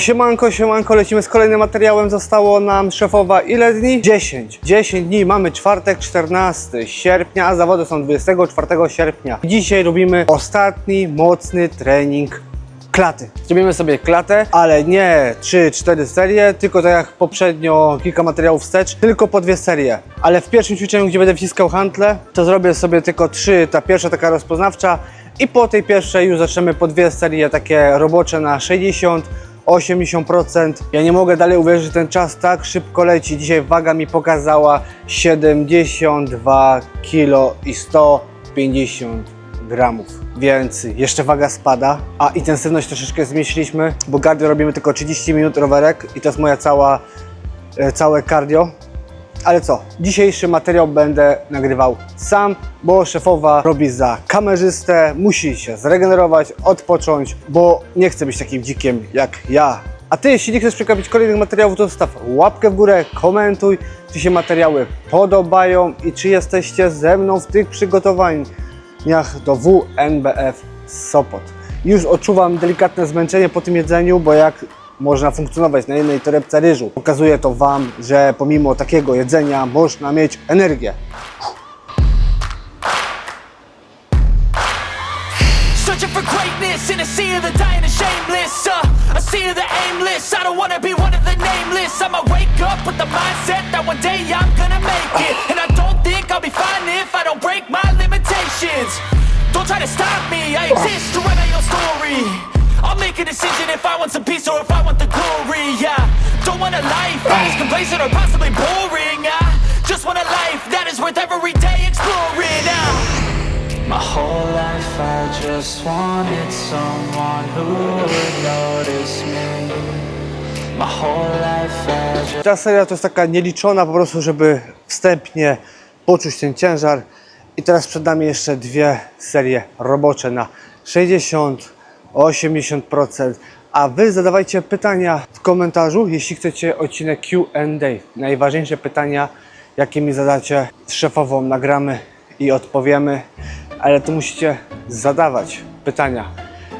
Siemanko, siemanko, lecimy z kolejnym materiałem. Zostało nam szefowa ile dni? 10. 10 dni, mamy czwartek, 14 sierpnia, a zawody są 24 sierpnia. Dzisiaj robimy ostatni mocny trening klaty. Zrobimy sobie klatę, ale nie 3-4 serie, tylko tak jak poprzednio kilka materiałów wstecz, tylko po dwie serie. Ale w pierwszym ćwiczeniu, gdzie będę wciskał hantle, to zrobię sobie tylko trzy, ta pierwsza taka rozpoznawcza i po tej pierwszej już zaczniemy po dwie serie takie robocze na 60 80%. Ja nie mogę dalej uwierzyć, że ten czas tak szybko leci. Dzisiaj waga mi pokazała 72 kg i 150 gramów. Więc jeszcze waga spada, a intensywność troszeczkę zmniejszyliśmy, bo cardio robimy tylko 30 minut rowerek i to jest moja cała, e, całe cardio. Ale co, dzisiejszy materiał będę nagrywał sam, bo szefowa robi za kamerzystę, musi się zregenerować, odpocząć, bo nie chce być takim dzikiem jak ja. A ty, jeśli nie chcesz przegapić kolejnych materiałów, to zostaw łapkę w górę, komentuj, czy się materiały podobają i czy jesteście ze mną w tych przygotowaniach do WNBF Sopot. Już odczuwam delikatne zmęczenie po tym jedzeniu, bo jak można funkcjonować na jednej torebce ryżu. Pokazuje to Wam, że pomimo takiego jedzenia można mieć energię. Uh. Don't try to stop me, I exist to write my own story. I'll make a decision if I want some peace or if I want the glory. Yeah, don't want a life that is complacent or possibly boring. I just want a life that is worth every day exploring. Uh, My whole life I just wanted someone who would notice me. My whole life I just Ta seria to jest taka nieliczona po prostu, żeby wstępnie poczuć ten ciężar. I teraz przed nami jeszcze dwie serie robocze na 60-80%. A Wy zadawajcie pytania w komentarzu, jeśli chcecie odcinek Q&A. Najważniejsze pytania, jakie mi zadacie z szefową, nagramy i odpowiemy. Ale to musicie zadawać pytania.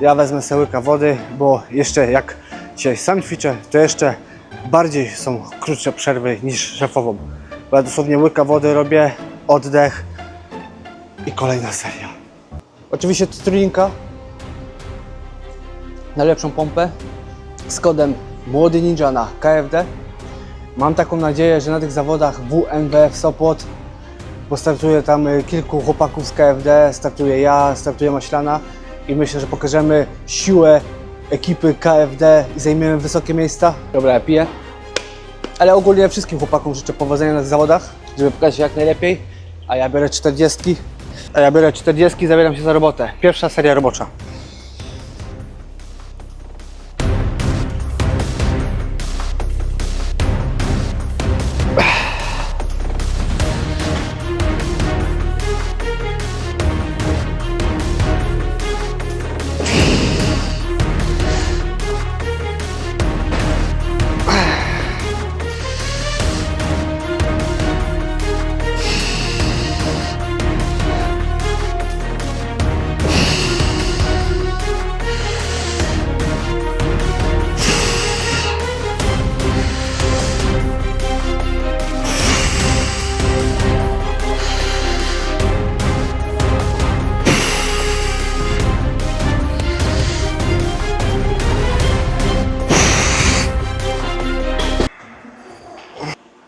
Ja wezmę sobie łyka wody, bo jeszcze jak dzisiaj sam ćwiczę, to jeszcze bardziej są krótsze przerwy niż szefową. Bo ja dosłownie łyka wody robię, oddech i kolejna seria. Oczywiście Trinka na lepszą pompę z kodem Młody Ninja na KFD. Mam taką nadzieję, że na tych zawodach WNBF Sopot, bo startuje tam y, kilku chłopaków z KFD, startuje ja, startuje Maślana i myślę, że pokażemy siłę ekipy KFD i zajmiemy wysokie miejsca. Dobra, ja piję. Ale ogólnie wszystkim chłopakom życzę powodzenia na tych zawodach, żeby pokazać jak najlepiej. A ja biorę 40. A ja biorę 40, zabieram się za robotę. Pierwsza seria robocza.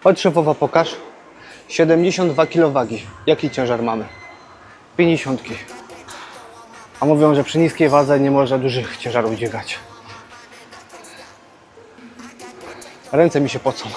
Chodź szefowa pokaż. 72 kg wagi. Jaki ciężar mamy? 50. A mówią, że przy niskiej wadze nie można dużych ciężarów dźwigać. Ręce mi się pocą.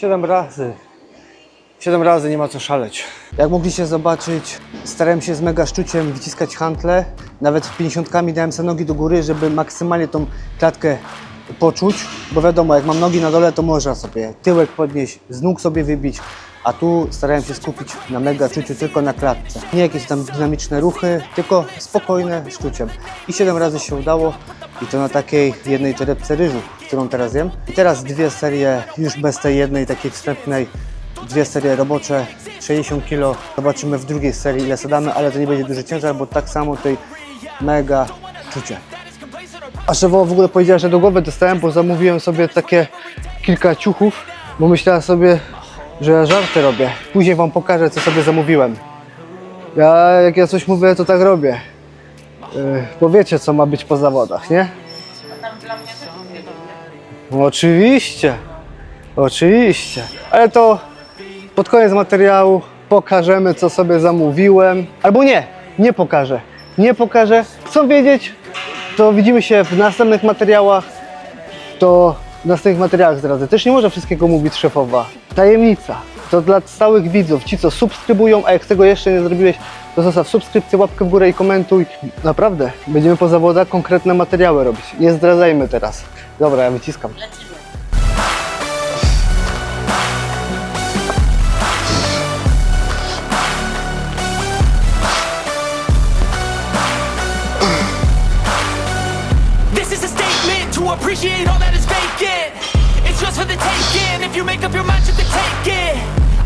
Siedem razy 7 razy, nie ma co szaleć. Jak mogliście zobaczyć, starałem się z mega szczuciem wyciskać hantle. Nawet w 50 dałem sobie nogi do góry, żeby maksymalnie tą klatkę poczuć, bo wiadomo, jak mam nogi na dole, to można sobie tyłek podnieść, z nóg sobie wybić, a tu starałem się skupić na mega czuciu tylko na klatce. Nie jakieś tam dynamiczne ruchy, tylko spokojne szczuciem. I 7 razy się udało i to na takiej jednej torebce ryżu, którą teraz jem. I teraz dwie serie już bez tej jednej takiej wstępnej, dwie serie robocze, 60 kg. Zobaczymy w drugiej serii ile zadamy, ale to nie będzie duży ciężar, bo tak samo tutaj mega czucie. A szefowa w ogóle powiedziała, że do głowy dostałem, bo zamówiłem sobie takie kilka ciuchów, bo myślała sobie, że ja żarty robię. Później wam pokażę, co sobie zamówiłem. Ja, jak ja coś mówię, to tak robię. Yy, co ma być po zawodach, nie? No, oczywiście, oczywiście. Ale to pod koniec materiału pokażemy, co sobie zamówiłem. Albo nie, nie pokażę. Nie pokażę. Chcą wiedzieć, to widzimy się w następnych materiałach. To w następnych materiałach zdradzę. Też nie może wszystkiego mówić szefowa. Tajemnica. To dla stałych widzów, ci co subskrybują, a jak tego jeszcze nie zrobiłeś, to zostaw subskrypcję, łapkę w górę i komentuj. Naprawdę, będziemy po zawodach konkretne materiały robić. Nie zdradzajmy teraz. Dobra, ja wyciskam. If you make up your mind, you can take it.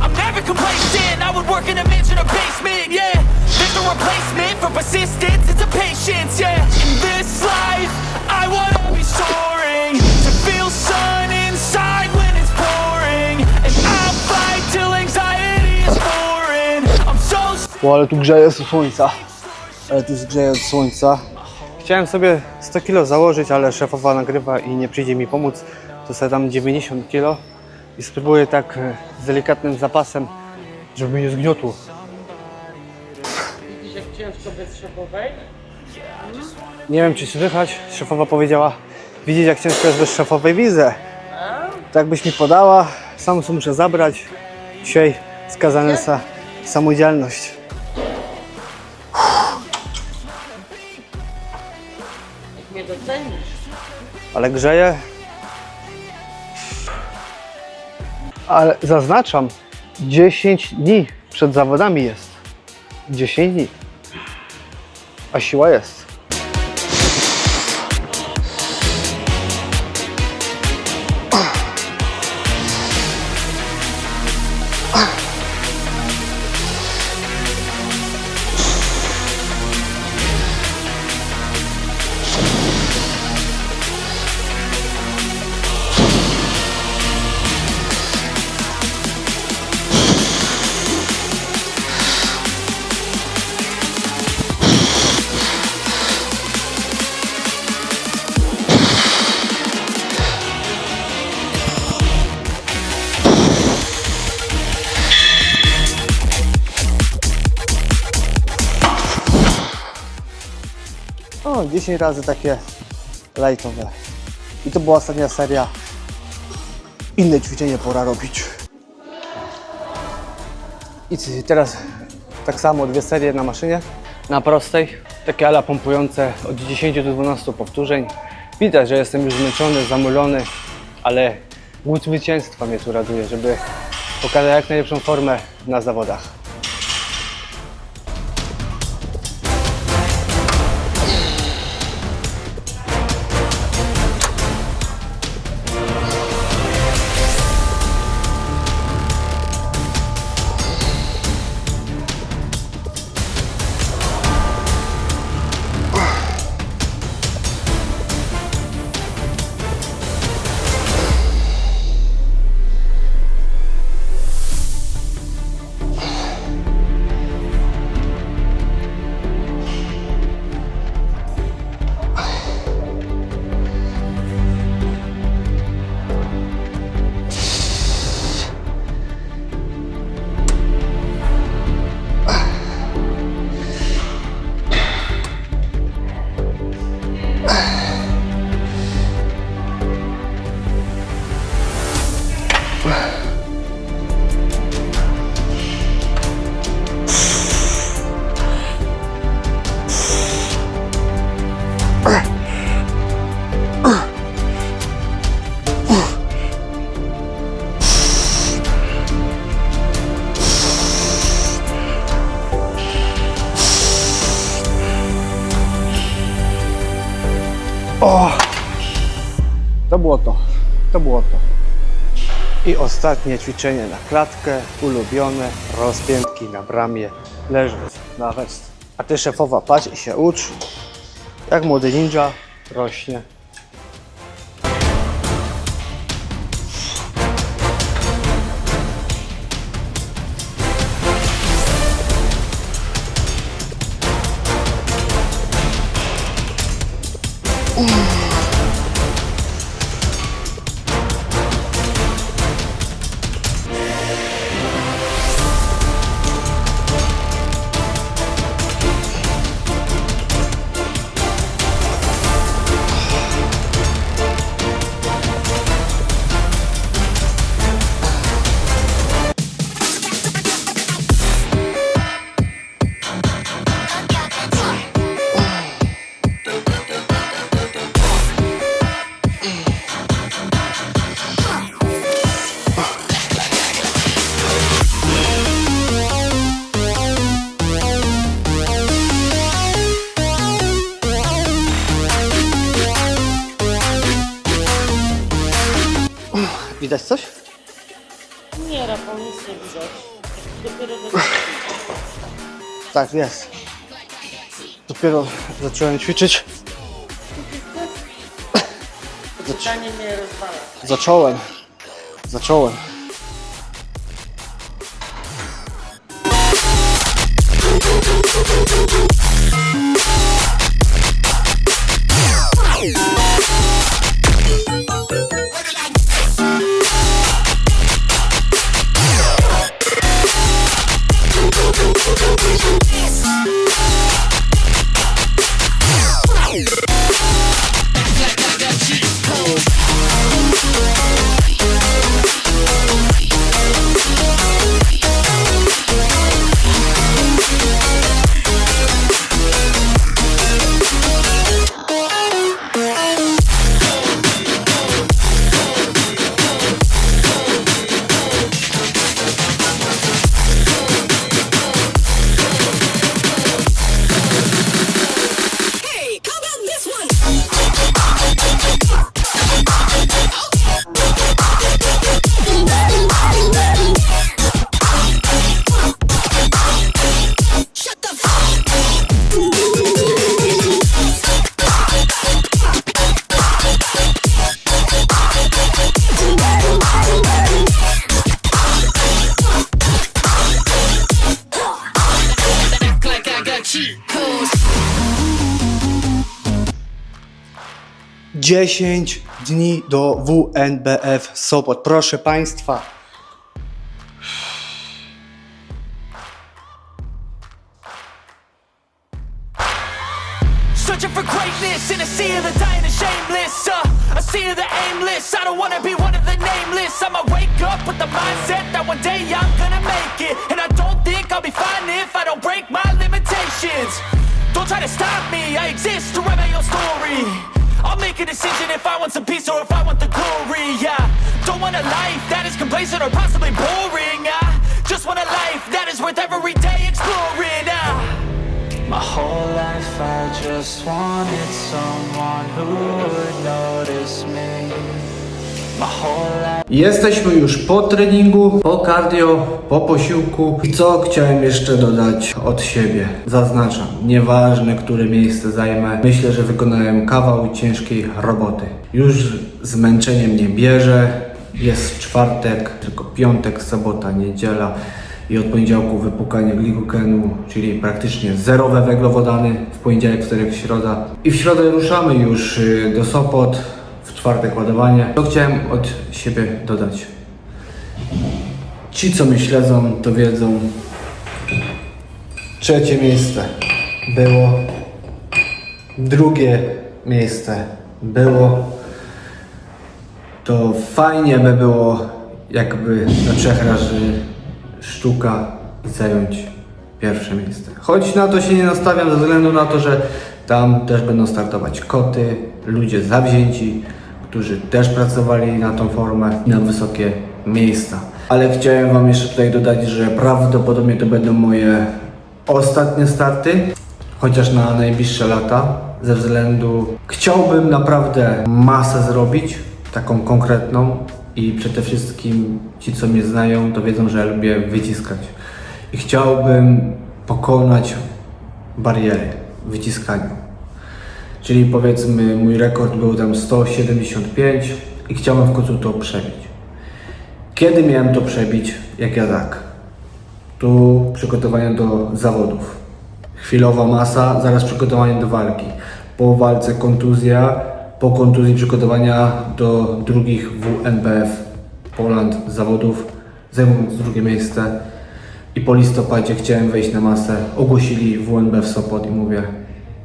I'm never complacent. I would work in a mansion or basement, yeah. There's no replacement for persistence. It's a patience, yeah. In this life, I wanna be soaring. To feel sun inside when it's pouring. And I'll fight till anxiety is foreign. I'm so O, ale tu grzeje słońca. Ale tu grzeje od słońca. Chciałem sobie 100 kg założyć, ale szefowa nagrywa i nie przyjdzie mi pomóc. To sobie dam 90 kg i spróbuję tak e, z delikatnym zapasem, żeby mi nie zgniotło. Widzisz jak ciężko bez szefowej? Nie wiem, czy słychać. Szefowa powiedziała, widzieć jak ciężko jest bez szefowej widzę. Tak byś mi podała, sam sobie muszę zabrać. Dzisiaj skazany za samodzielność. Jak mnie docenisz. ale grzeje. Ale zaznaczam, 10 dni przed zawodami jest. 10 dni. A siła jest. 10 razy takie lightowe. I to była ostatnia seria. Inne ćwiczenie pora robić. I teraz tak samo dwie serie na maszynie. Na prostej, takie ala pompujące od 10 do 12 powtórzeń. Widać, że jestem już zmęczony, zamulony, ale głód zwycięstwa mnie tu raduje, żeby pokazać jak najlepszą formę na zawodach. Yeah. ostatnie ćwiczenie na klatkę, ulubione, rozpiętki na bramie, leżąc na west. A ty szefowa, patrz i się ucz, jak młody ninja rośnie. Nie, Rafał, nic nie widać. Dopiero do... Tak, jest. Dopiero zacząłem ćwiczyć. Pytanie mnie rozwala. zacząłem. Zacząłem. 10 dni do WNBF Sopot. Proszę Państwa. Searching for greatness in a sea of the dying and shameless. Uh, a sea of the aimless. I don't wanna be one of the nameless. I'ma wake up with the mindset that one day I'm gonna make it. And I don't think I'll be fine if I don't break my limitations. Don't try to stop me, I exist to write my own story. I'll make a decision if I want some peace or if I want the glory. Yeah, don't want a life that is complacent or possibly boring. I just want a life that is worth every day exploring. Ah. My whole life I just wanted someone who would notice me. My whole. Jesteśmy już po treningu, po cardio, po posiłku. I co chciałem jeszcze dodać od siebie? Zaznaczam, nieważne które miejsce zajmę, myślę, że wykonałem kawał ciężkiej roboty. Już zmęczenie mnie bierze. Jest czwartek, tylko piątek, sobota, niedziela i od poniedziałku wypukanie glikogenu, czyli praktycznie zerowe węglowodany w poniedziałek, wtorek, środa. I w środę ruszamy już y, do Sopot, czwartek ładowanie. To chciałem od siebie dodać. Ci, co mnie śledzą, to wiedzą. Trzecie miejsce było. Drugie miejsce było. To fajnie by było, jakby na trzech razy sztuka zająć pierwsze miejsce. Choć na to się nie nastawiam ze względu na to, że tam też będą startować koty, ludzie zawzięci, którzy też pracowali na tą formę, na wysokie miejsca. Ale chciałem Wam jeszcze tutaj dodać, że prawdopodobnie to będą moje ostatnie starty, chociaż na najbliższe lata, ze względu chciałbym naprawdę masę zrobić, taką konkretną i przede wszystkim ci, co mnie znają, to wiedzą, że ja lubię wyciskać. I chciałbym pokonać bariery w wyciskaniu. Czyli powiedzmy mój rekord był tam 175 i chciałem w końcu to przebić. Kiedy miałem to przebić? Jak ja tak. Tu przygotowania do zawodów. Chwilowa masa, zaraz przygotowanie do walki. Po walce kontuzja, po kontuzji przygotowania do drugich WNBF Poland zawodów, zajmując drugie miejsce. I po listopadzie chciałem wejść na masę. Ogłosili WNBF Sopot i mówię,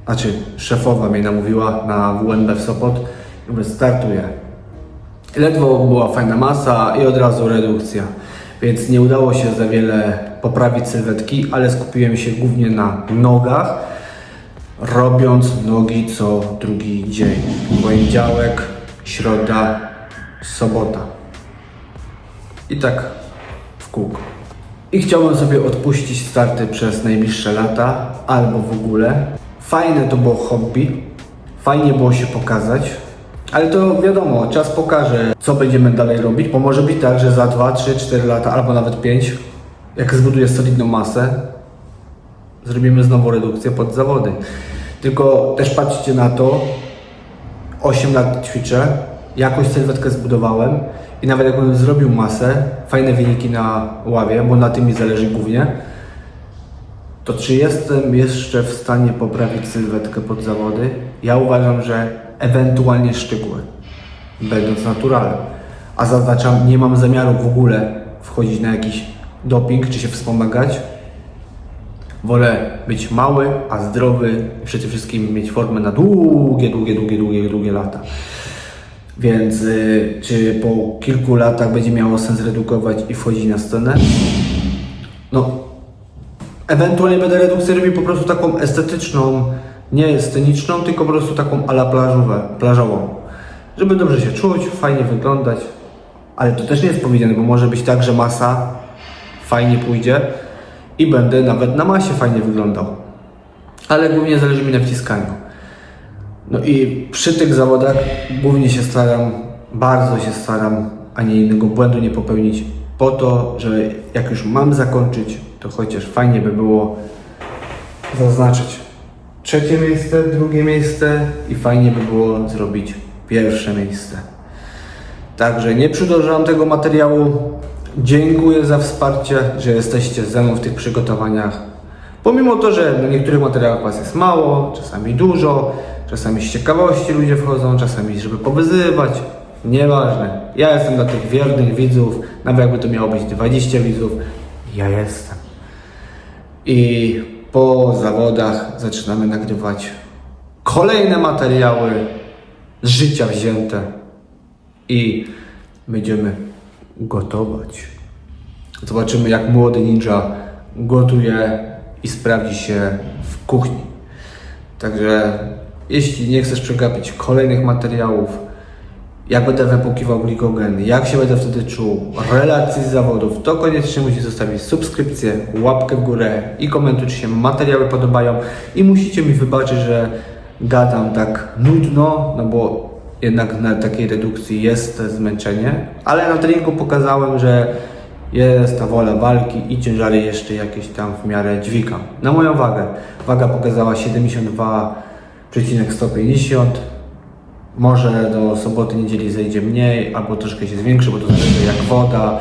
znaczy szefowa mnie namówiła na WNBF Sopot i mówię, startuję. Ledwo była fajna masa i od razu redukcja. Więc nie udało się za wiele poprawić sylwetki, ale skupiłem się głównie na nogach, robiąc nogi co drugi dzień. Poniedziałek, środa, sobota. I tak w kółko. I chciałbym sobie odpuścić starty przez najbliższe lata, albo w ogóle. Fajne to było hobby, fajnie było się pokazać, ale to wiadomo, czas pokaże, co będziemy dalej robić, bo może być tak, że za 2, 3, 4 lata, albo nawet 5, jak zbuduję solidną masę, zrobimy znowu redukcję pod zawody. Tylko też patrzcie na to, 8 lat ćwiczę, jakąś sylwetkę zbudowałem i nawet jakbym zrobił masę, fajne wyniki na ławie, bo na tym mi zależy głównie, to czy jestem jeszcze w stanie poprawić sylwetkę pod zawody? Ja uważam, że ewentualnie szczegóły, będąc naturalnym. A zaznaczam, nie mam zamiaru w ogóle wchodzić na jakiś doping, czy się wspomagać. Wolę być mały, a zdrowy i przede wszystkim mieć formę na długie, długie, długie, długie, długie lata. Więc y, czy po kilku latach będzie miało sens redukować i wchodzić na scenę? No, ewentualnie będę redukcję robił po prostu taką estetyczną, nie sceniczną, tylko po prostu taką ala plażowe, plażową. Żeby dobrze się czuć, fajnie wyglądać. Ale to też nie jest powiedziane, bo może być tak, że masa fajnie pójdzie i będę nawet na masie fajnie wyglądał. Ale głównie zależy mi na wciskaniu. No i przy tych zawodach głównie się staram, bardzo się staram, ani innego błędu nie popełnić, po to, że jak już mam zakończyć, to chociaż fajnie by było zaznaczyć trzecie miejsce, drugie miejsce i fajnie by było zrobić pierwsze miejsce. Także nie przedłużam tego materiału. Dziękuję za wsparcie, że jesteście ze mną w tych przygotowaniach. Pomimo to, że na niektórych materiałach Was jest mało, czasami dużo, czasami z ciekawości ludzie wchodzą, czasami żeby powyzywać. Nieważne. Ja jestem dla tych wiernych widzów, nawet jakby to miało być 20 widzów, ja jestem. I po zawodach zaczynamy nagrywać kolejne materiały z życia wzięte i będziemy gotować. Zobaczymy, jak młody ninja gotuje i sprawdzi się w kuchni. Także jeśli nie chcesz przegapić kolejnych materiałów, jak będę wypłukiwał glikogen, jak się będę wtedy czuł, relacji z zawodów, to koniecznie musisz zostawić subskrypcję, łapkę w górę i komentuj, czy się materiały podobają. I musicie mi wybaczyć, że gadam tak nudno, no bo jednak na takiej redukcji jest zmęczenie, ale na treningu pokazałem, że jest ta wola walki i ciężary jeszcze jakieś tam w miarę dźwigam. Na moją wagę. Waga pokazała 72,150 może do soboty, niedzieli zejdzie mniej, albo troszkę się zwiększy, bo to zależy jak woda.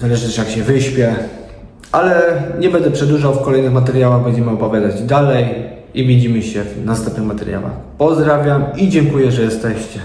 Zależy też jak się wyśpię. Ale nie będę przedłużał w kolejnych materiałach, będziemy opowiadać dalej i widzimy się w następnych materiałach. Pozdrawiam i dziękuję, że jesteście.